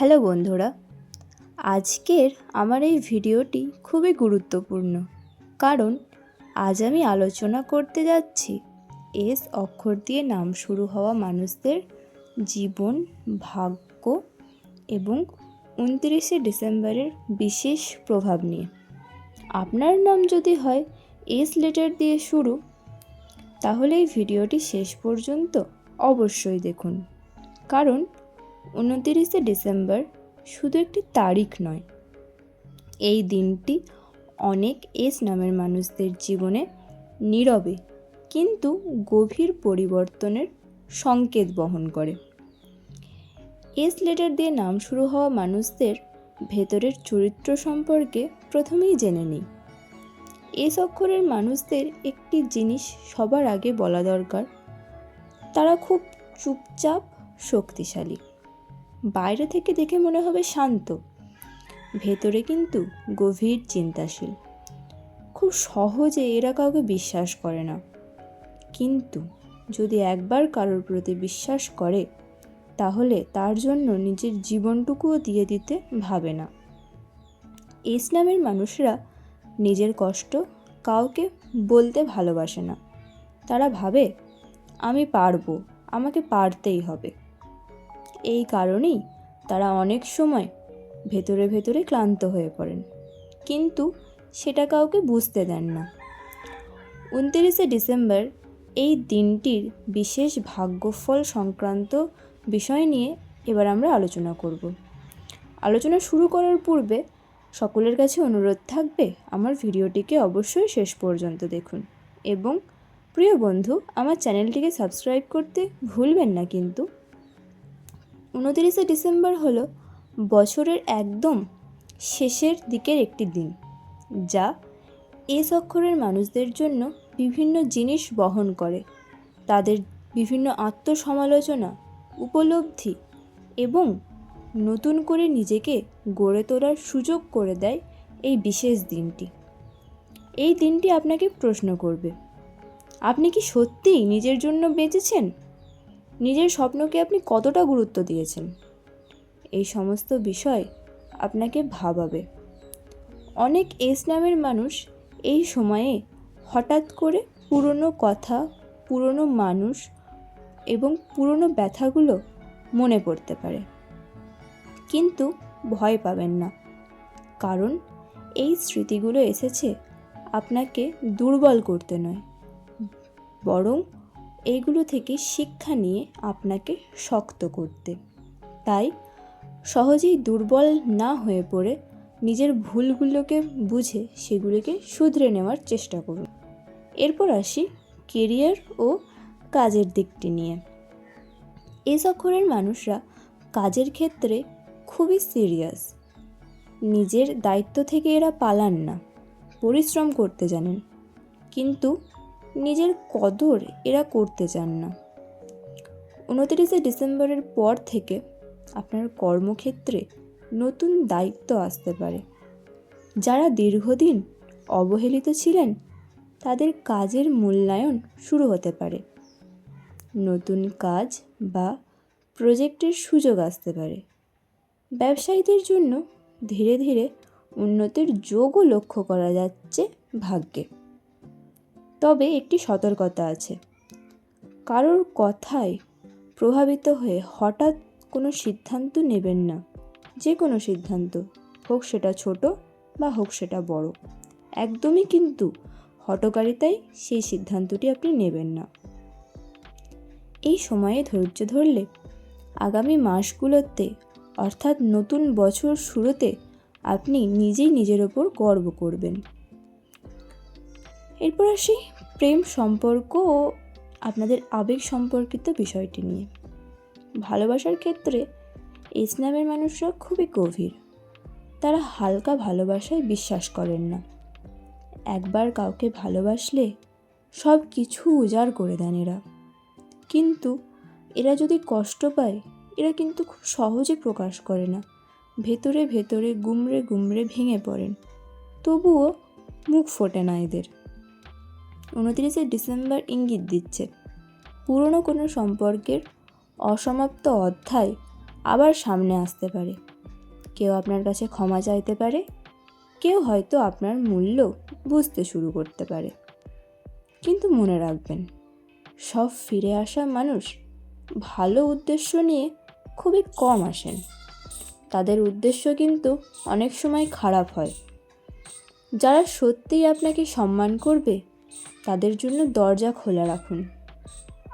Hello বন্ধুরা, আজকের আমার এই ভিডিওটি খুবই গুরুত্বপূর্ণ। কারণ আজ আমি আলোচনা করতে যাচ্ছি এস অক্ষর দিয়ে নাম শুরু হওয়া মানুষদের জীবন, ভাগ্য এবং উনত্রিশে ডিসেম্বরের বিশেষ প্রভাব নিয়ে। আপনার নাম যদি হয় এস লেটার দিয়ে শুরু, তাহলে এই ভিডিওটি শেষ পর্যন্ত অবশ্যই দেখুন। কারণ উনতিরিশে ডিসেম্বর শুধু একটি তারিখ নয়। এই দিনটি অনেক এস নামের মানুষদের জীবনে নীরবে কিন্তু গভীর পরিবর্তনের সংকেত বহন করে। এস লেটার দিয়ে নাম শুরু হওয়া মানুষদের ভেতরের চরিত্র সম্পর্কে প্রথমেই জেনে নিই। এস অক্ষরের মানুষদের একটি জিনিস সবার আগে বলা দরকার, তারা খুব চুপচাপ শক্তিশালী। বাইরে থেকে দেখে মনে হবে শান্ত। ভেতরে কিন্তু গভীর চিন্তাশীল। খুব সহজে এরা কাউকে বিশ্বাস করে না। কিন্তু যদি একবার কারোর প্রতি বিশ্বাস করে, তাহলে তার জন্য নিজের জীবনটুকুও দিয়ে দিতে ভাবে না। ইসলামের মানুষরা নিজের কষ্ট কাউকে বলতে ভালোবাসে না। তারা ভাবে, আমি পারব, আমাকে পারতেই হবে। এই কারণেই তারা অনেক সময় ভেতরে ভেতরে ক্লান্ত হয়ে পড়েন। কিন্তু সেটা কাউকে বুঝতে দেন না। উনতিরিশে ডিসেম্বর এই দিনটির বিশেষ ভাগ্যফল সংক্রান্ত বিষয় নিয়ে এবার আমরা আলোচনা করব। আলোচনা শুরু করার পূর্বে সকলের কাছে অনুরোধ থাকবে, আমার ভিডিওটিকে অবশ্যই শেষ পর্যন্ত দেখুন। এবং প্রিয় বন্ধু, আমার চ্যানেলটিকে সাবস্ক্রাইব করতে ভুলবেন না কিন্তু। উনতিরিশে ডিসেম্বর হলো বছরের একদম শেষের দিকের একটি দিন, যা এস অক্ষরের মানুষদের জন্য বিভিন্ন জিনিস বহন করে। তাদের বিভিন্ন আত্মসমালোচনা, উপলব্ধি এবং নতুন করে নিজেকে গড়ে তোলার সুযোগ করে দেয় এই বিশেষ দিনটি। এই দিনটি আপনাকে প্রশ্ন করবে, আপনি কি সত্যিই নিজের জন্য বেঁচেছেন? নিজের স্বপ্নকে আপনি কতটা গুরুত্ব দিয়েছেন? এই সমস্ত বিষয় আপনাকে ভাবাবে। অনেক এস নামের মানুষ এই সময়ে হঠাৎ করে পুরনো কথা, পুরনো মানুষ এবং পুরনো ব্যথাগুলো মনে পড়তে পারে। কিন্তু ভয় পাবেন না। কারণ এই স্মৃতিগুলো এসেছে আপনাকে দুর্বল করতে নয়, বরং এইগুলো থেকে শিক্ষা নিয়ে আপনাকে শক্ত করতে। তাই সহজেই দুর্বল না হয়ে পড়ে নিজের ভুলগুলোকে বুঝে সেগুলোকে শুধরে নেওয়ার চেষ্টা করুন। এরপর আসি কেরিয়ার ও কাজের দিকটি নিয়ে। এস অক্ষরের মানুষরা কাজের ক্ষেত্রে খুবই সিরিয়াস। নিজের দায়িত্ব থেকে এরা পালান না, পরিশ্রম করতে জানেন। কিন্তু নিজের কদর এরা করতে চান না। উনতিরিশে ডিসেম্বরের পর থেকে আপনার কর্মক্ষেত্রে নতুন দায়িত্ব আসতে পারে। যারা দীর্ঘদিন অবহেলিত ছিলেন, তাদের কাজের মূল্যায়ন শুরু হতে পারে। নতুন কাজ বা প্রজেক্টের সুযোগ আসতে পারে। ব্যবসায়ীদের জন্য ধীরে ধীরে উন্নতির যোগও লক্ষ্য করা যাচ্ছে ভাগ্যে। তবে একটি সতর্কতা আছে। কারোর কথায় প্রভাবিত হয়ে হঠাৎ কোনো সিদ্ধান্ত নেবেন না। যে কোনো সিদ্ধান্ত, হোক সেটা ছোট বা হোক সেটা বড়। একদমই কিন্তু হটকারিতায় সেই সিদ্ধান্তটি আপনি নেবেন না। এই সময়ে ধৈর্য ধরলে আগামী মাসগুলোতে, অর্থাৎ নতুন বছর শুরুতে, আপনি নিজেই নিজের ওপর গর্ব করবেন। এরপর আসি প্রেম সম্পর্ক ও আপনাদের আবেগ সম্পর্কিত বিষয়টি নিয়ে। ভালোবাসার ক্ষেত্রে ইসলামের মানুষরা খুবই গভীর। তারা হালকা ভালোবাসায় বিশ্বাস করেন না। একবার কাউকে ভালোবাসলে সব কিছু উজাড় করে দেন এরা। কিন্তু এরা যদি কষ্ট পায়, এরা কিন্তু খুব সহজে প্রকাশ করে না। ভেতরে ভেতরে গুমড়ে গুমড়ে ভেঙে পড়েন। তবুও মুখ ফোটে না এদের। উনতিরিশে ডিসেম্বর ইঙ্গিত দিচ্ছে। পুরনো কোনো সম্পর্কের অসমাপ্ত অধ্যায় আবার সামনে আসতে পারে। কেউ আপনার কাছে ক্ষমা চাইতে পারে, কেউ হয়তো আপনার মূল্য বুঝতে শুরু করতে পারে। কিন্তু মনে রাখবেন, সব ফিরে আসা মানুষ ভালো উদ্দেশ্য নিয়ে খুবই কম আসেন। তাদের উদ্দেশ্য কিন্তু অনেক সময় খারাপ হয়। যারা সত্যিই আপনাকে সম্মান করবে তাদের জন্য দরজা খোলা রাখুন।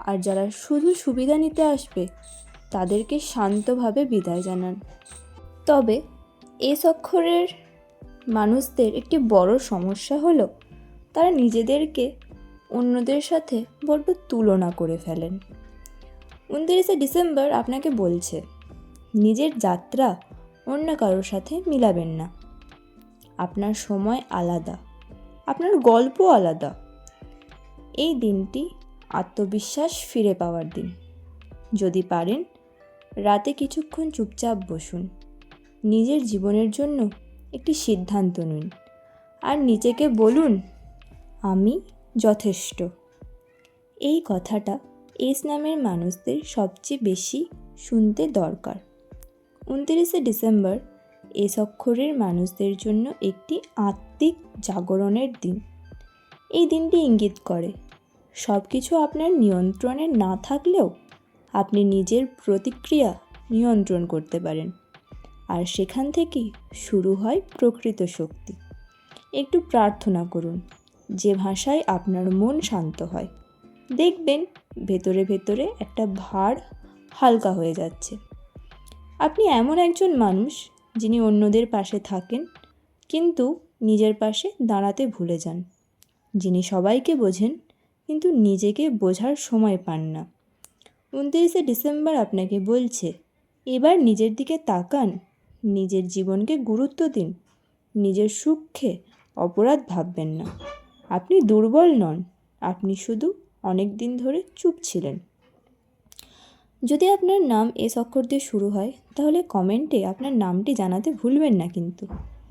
আর যারা শুধু সুবিধা নিতে আসবে, তাদেরকে শান্তভাবে বিদায় জানান। তবে এস অক্ষরের মানুষদের একটি বড় সমস্যা হলো, তারা নিজেদেরকে অন্যদের সাথে বড্ড তুলনা করে ফেলেন। উনত্রিশে ডিসেম্বর আপনাকে বলছে, নিজের যাত্রা অন্য কারোর সাথে মিলাবেন না। আপনার সময় আলাদা। আপনার গল্প আলাদা। এই দিনটি আত্মবিশ্বাস ফিরে পাওয়ার দিন। যদি পারেন, রাতে কিছুক্ষণ চুপচাপ বসুন। নিজের জীবনের জন্য একটি সিদ্ধান্ত নিন। আর নিজেকে বলুন, আমি যথেষ্ট। এই কথাটা এস নামের মানুষদের সবচেয়ে বেশি শুনতে দরকার। উনত্রিশে ডিসেম্বর এস অক্ষরের মানুষদের জন্য একটি আত্মিক জাগরণের দিন। এই দিনটি ইঙ্গিত করে সব কিছু আপনার নিয়ন্ত্রণে না থাকলেও আপনি নিজের প্রতিক্রিয়া নিয়ন্ত্রণ করতে পারেন। আর সেখান থেকেই শুরু হয় প্রকৃত শক্তি। একটু প্রার্থনা করুন, যে ভাষায় আপনার মন শান্ত হয়। দেখবেন ভেতরে ভেতরে একটা ভার হালকা হয়ে যাচ্ছে। আপনি এমন একজন মানুষ যিনি অন্যদের পাশে থাকেন, কিন্তু নিজের পাশে দাঁড়াতে ভুলে যান। যিনি সবাইকে বোঝেন কিন্তু নিজেকে বোঝার সময় পান না। উনত্রিশে ডিসেম্বর আপনাকে বলছে, এবার নিজের দিকে তাকান, নিজের জীবনকে গুরুত্ব দিন, নিজের সুখে অপরাধ ভাববেন না। আপনি দুর্বল নন, আপনি শুধু অনেক দিন ধরে চুপ ছিলেন। যদি আপনার নাম এস অক্ষর দিয়ে শুরু হয়, তাহলে কমেন্টে আপনার নামটি জানাতে ভুলবেন না কিন্তু।